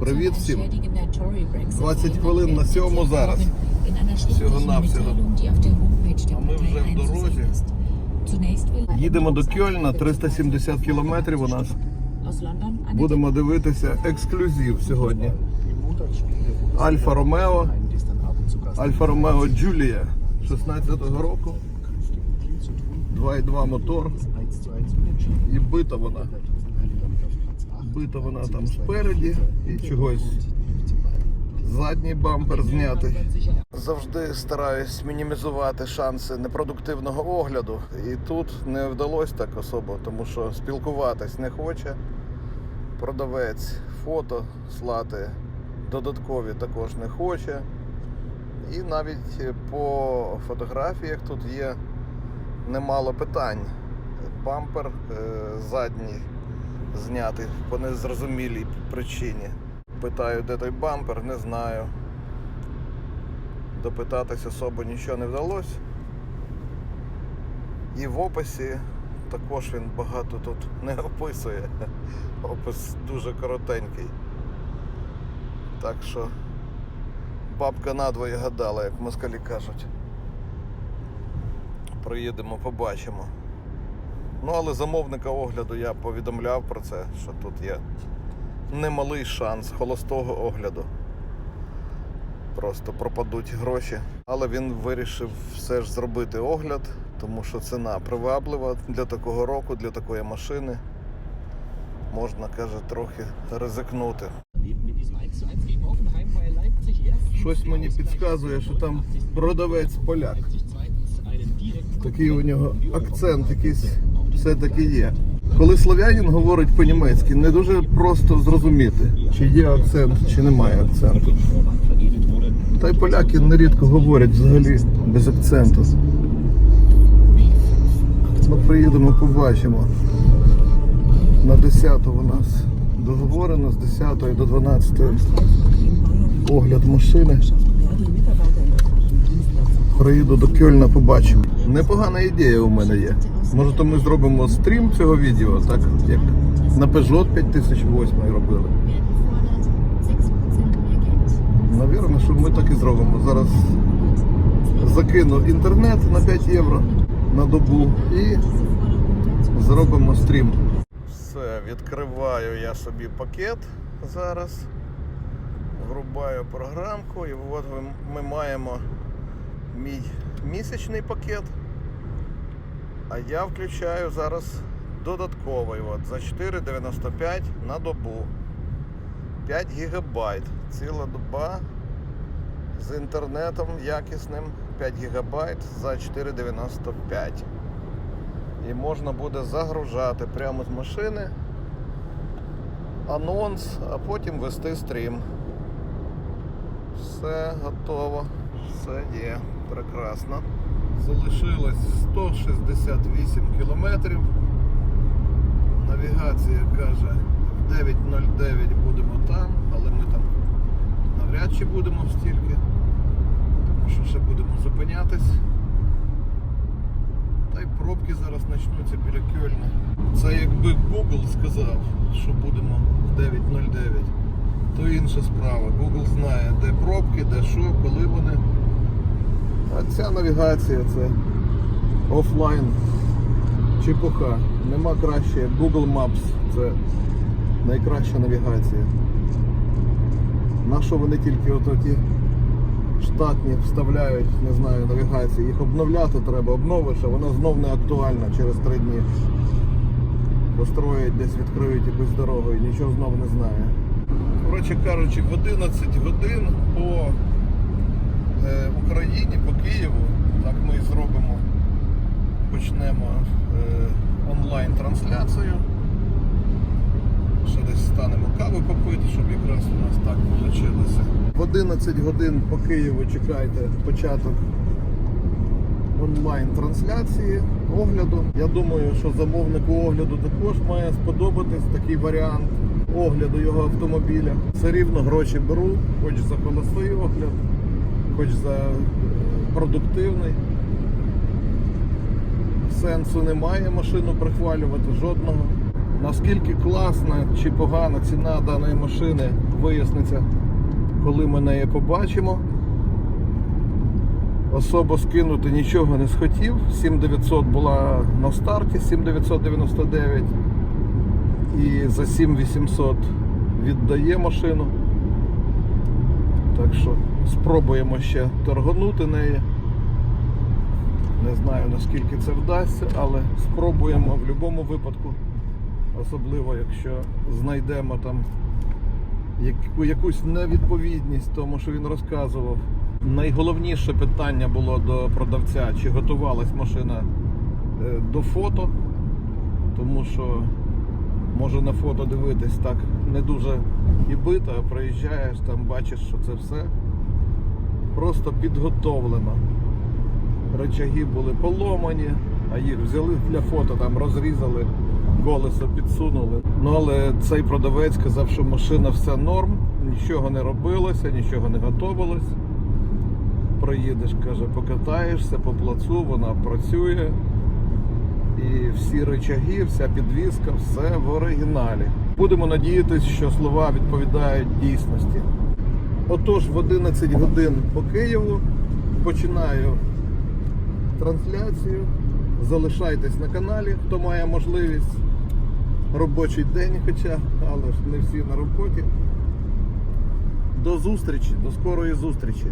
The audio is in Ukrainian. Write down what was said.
Привіт всім. 20 хвилин на сьому зараз. Всього-навсього. А ми вже в дорозі. Їдемо до Кьольна, 370 кілометрів у нас. Будемо дивитися ексклюзив сьогодні. Альфа Ромео, Альфа Ромео Джулія 16-го року. 2.2 мотор. І бита вона. Бита вона там спереді і чогось. Задній бампер знятий. Завжди стараюсь мінімізувати шанси непродуктивного огляду. І тут не вдалося так особо, тому що спілкуватись не хоче. Продавець фото слати додаткові також не хоче. І навіть по фотографіях тут є немало питань. Бампер е, задній знятий по незрозумілій причині. Питаю, де той бампер, не знаю. Допитатись особо нічого не вдалося. І в описі також він багато тут не описує. Опис дуже коротенький. Так що бабка надвоє гадала, як москалі кажуть. Приїдемо, побачимо. Ну, але замовника огляду я повідомляв про це, що тут є немалий шанс холостого огляду. Просто пропадуть гроші. Але він вирішив все ж зробити огляд, тому що ціна приваблива для такого року, для такої машини. Можна, каже, трохи ризикнути. Щось мені підказує, що там продавець поляк. Такий у нього акцент якийсь все-таки є. Коли слов'янин говорить по-німецьки, не дуже просто зрозуміти, чи є акцент, чи немає акценту. Та й поляки нерідко говорять взагалі без акценту. Ми приїдемо, побачимо. На 10 у нас договорено з 10 до 12 огляд машини. Приїду до Кьольна, побачимо. Непогана ідея у мене є. Може, то ми зробимо стрім цього відео, так як на Peugeot 5008 робили. Навірно, що ми так і зробимо. Зараз закину інтернет на 5 євро на добу і зробимо стрім. Все, відкриваю я собі пакет зараз. Врубаю програмку і от ми маємо мій місячний пакет. А я включаю зараз додатковий от, за 4,95 на добу. 5 гігабайт. Ціла доба з інтернетом якісним 5 гігабайт за 4,95. І можна буде загружати прямо з машини анонс, а потім вести стрім. Все готово, все є, прекрасно. Залишилось 168 кілометрів. Навігація каже, в 9.09 будемо там, але ми там навряд чи будемо стільки, тому що ще будемо зупинятись. Та й пробки зараз почнуться біля Кьольна. Це якби Google сказав, що будемо в 9.09, то інша справа. Google знає, де пробки, де що, коли вони. А ця навігація це офлайн чепуха. Нема краще. Google Maps це найкраща навігація. На що вони тільки от ті штатні вставляють, не знаю, навігації. Їх обновляти треба, обновиш, а вона знов не актуальна через три дні. Построять, десь відкриють якусь дорогу і нічого знов не знає. Коротше кажучи, в 11 годин по Україні, по Києву, так ми і зробимо, почнемо е, онлайн-трансляцію. Ще десь станемо кави попити, щоб якраз у нас так вийшло. В 11 годин по Києву чекайте початок онлайн-трансляції огляду. Я думаю, що замовнику огляду також має сподобатись такий варіант огляду його автомобіля. Все рівно гроші беру, хоч за холостий огляд, хоч за е, продуктивний. Сенсу немає машину прихвалювати жодного. Наскільки класна чи погана ціна даної машини виясниться, коли ми неї побачимо. Особо скинути нічого не схотів. 7900 була на старті, 7999. І за 7800 віддає машину. Так що спробуємо ще торгонути неї. Не знаю наскільки це вдасться, але спробуємо в будь-якому випадку. Особливо, якщо знайдемо там яку, якусь невідповідність тому, що він розказував. Найголовніше питання було до продавця, чи готувалась машина е, до фото, тому що може на фото дивитись так не дуже і бито, а приїжджаєш, там бачиш, що це все просто підготовлено. Речаги були поломані, а їх взяли для фото, там розрізали, колесо підсунули. Ну але цей продавець казав, що машина все норм, нічого не робилося, нічого не готувалось. Проїдеш, каже, покатаєшся по плацу, вона працює. І всі речаги, вся підвізка, все в оригіналі. Будемо надіятися, що слова відповідають дійсності. Отож, в 11 годин по Києву починаю трансляцію. Залишайтесь на каналі, хто має можливість. Робочий день, хоча, але ж не всі на роботі. До зустрічі, до скорої зустрічі.